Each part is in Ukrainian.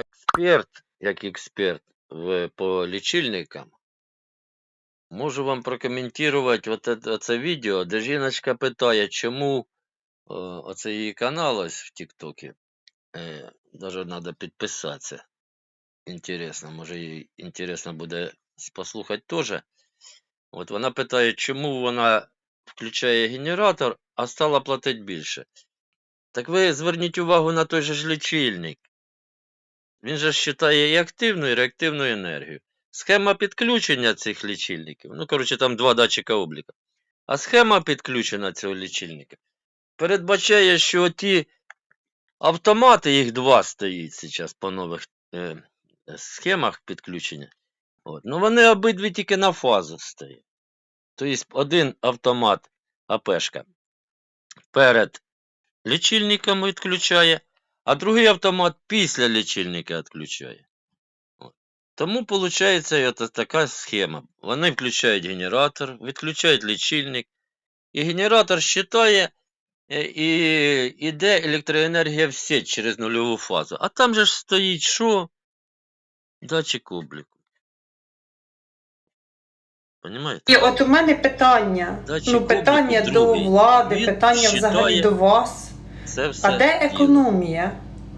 експерт, як експерт в, по лічильникам, можу вам прокоментувати оце відео, де жіночка питає, чому о, оце її канал ось в Тіктокі. Е, даже треба підписатися. Інтересно, може їй інтересно буде послухати теж. От вона питає, чому вона включає генератор, а стала платити більше. Так ви зверніть увагу на той же ж лічильник. Він же вважає і активну, і реактивну енергію. Схема підключення цих лічильників, ну, коротше, там два датчика обліка. А схема підключення цього лічильника передбачає, що ті автомати, їх два стоїть зараз по нових е, схемах підключення. От. Ну вони обидві тільки на фазу стоять. Тобто один автомат АПшка перед лічильником відключає, а другий автомат після лічильника відключає. От. Тому виходить така схема. Вони включають генератор, відключають лічильник, і генератор вважає, е, і йде електроенергія в сеть через нульову фазу. А там же ж стоїть що? Датчик обліку. Понимаєте? І от у мене питання. Датчик ну, питання до влади, Він питання взагалі до вас. Це все. А де економія?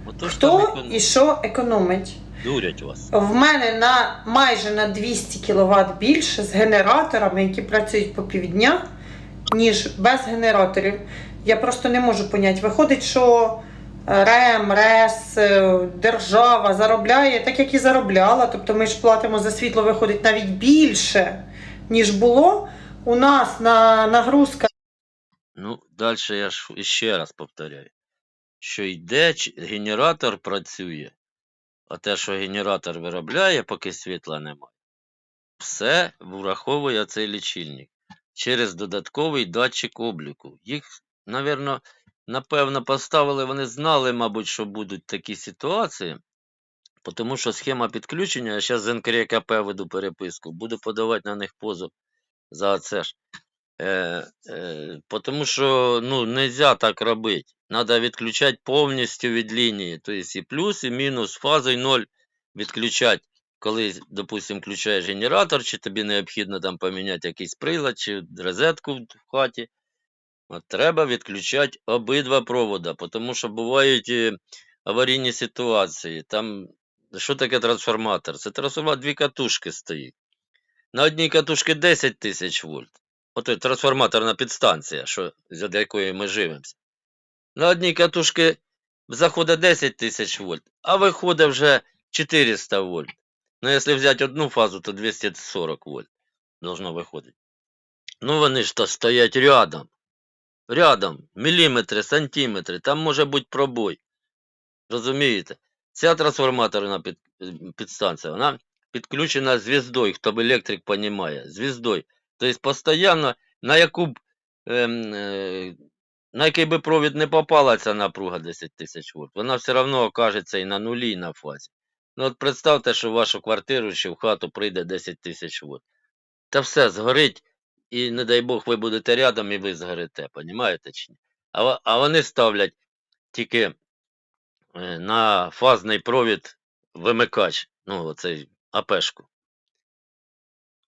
Отож Хто економ- і що економить? Дурять вас. В мене на майже на 200 кВт більше з генераторами, які працюють по півдня, ніж без генераторів. Я просто не можу поняти. Виходить, що е, РЕМ, РЕС, е, держава заробляє так, як і заробляла. Тобто ми ж платимо за світло, виходить навіть більше, ніж було. У нас на нагрузка Ну, далі я ж ще раз повторяю, що йде генератор працює, а те, що генератор виробляє, поки світла немає, все враховує цей лічильник через додатковий датчик обліку. Їх, навірно, напевно, поставили, вони знали, мабуть, що будуть такі ситуації, тому що схема підключення, я зараз з НКРКП веду переписку, буду подавати на них позов за це ж. Е, е, потому що ну, нельзя так робити. Надо відключати повністю від лінії. Тобто і плюс, і мінус фазою 0 відключати. Коли, допустим, включаєш генератор, чи тобі необхідно там поміняти якийсь прилад, чи розетку в хаті. От, треба відключати обидва провода, тому що бувають аварійні ситуації. Там, що таке трансформатор? Це трансформатор, дві катушки стоїть. На одній катушці 10 тисяч вольт. Ото трансформаторна підстанція, що, за якою ми живемося. На одній катушці заходить 10 тисяч вольт, а виходить вже 400 вольт. Ну, якщо взяти одну фазу, то 240 вольт должно виходити. Ну, вони ж то стоять рядом. Рядом, міліметри, сантиметри, там може бути пробой. Розумієте? Ця трансформаторна під, е, підстанція, вона підключена звіздою, хто б електрик розуміє, звіздою. Тобто постійно, на яку б, ем, е, на який би провід не попала ця напруга 10 тисяч вольт, вона все одно окажеться і на нулі, і на фазі. Ну от представте, що в вашу квартиру чи в хату прийде 10 тисяч вольт. Та все, згорить, і не дай Бог, ви будете рядом і ви згорите, понімаєте чи ні? А, а вони ставлять тільки е, на фазний провід вимикач, ну, оцей АПшку.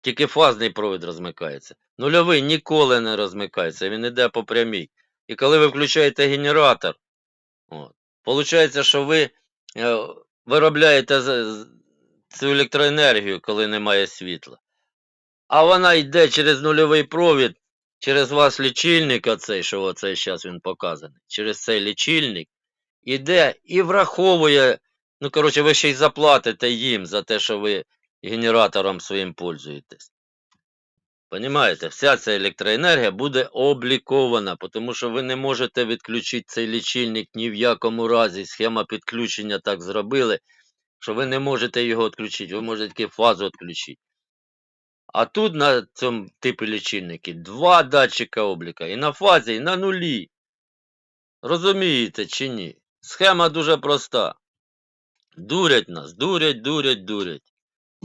Тільки фазний провід розмикається. Нульовий ніколи не розмикається, він йде по прямій. І коли ви включаєте генератор, виходить, що ви е, виробляєте цю електроенергію, коли немає світла. А вона йде через нульовий провід, через ваш лічильник, оцей, що оцей зараз він показаний, через цей лічильник, іде і враховує, ну, коротше, ви ще й заплатите їм за те, що ви генератором своїм пользуєтесь. Понімаєте, вся ця електроенергія буде облікована, тому що ви не можете відключити цей лічильник ні в якому разі. Схема підключення так зробили, що ви не можете його відключити, ви можете тільки фазу відключити. А тут на цьому типі лічильники два датчика обліка і на фазі, і на нулі. Розумієте чи ні? Схема дуже проста. Дурять нас, дурять, дурять, дурять.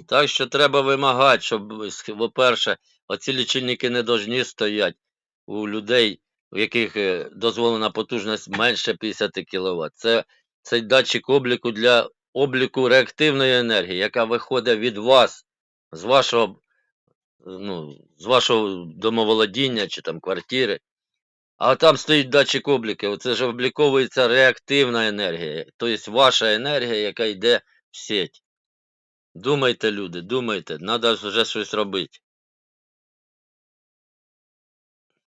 Так що треба вимагати, щоб, по-перше, оці лічильники не повинні стояти у людей, у яких е, дозволена потужність менше 50 кВт. Це цей датчик обліку для обліку реактивної енергії, яка виходить від вас, з вашого, ну, з вашого домоволодіння чи там квартири. А там стоїть датчик обліку, оце ж обліковується реактивна енергія, тобто ваша енергія, яка йде в сеть. Думайте, люди, думайте, треба вже щось робити.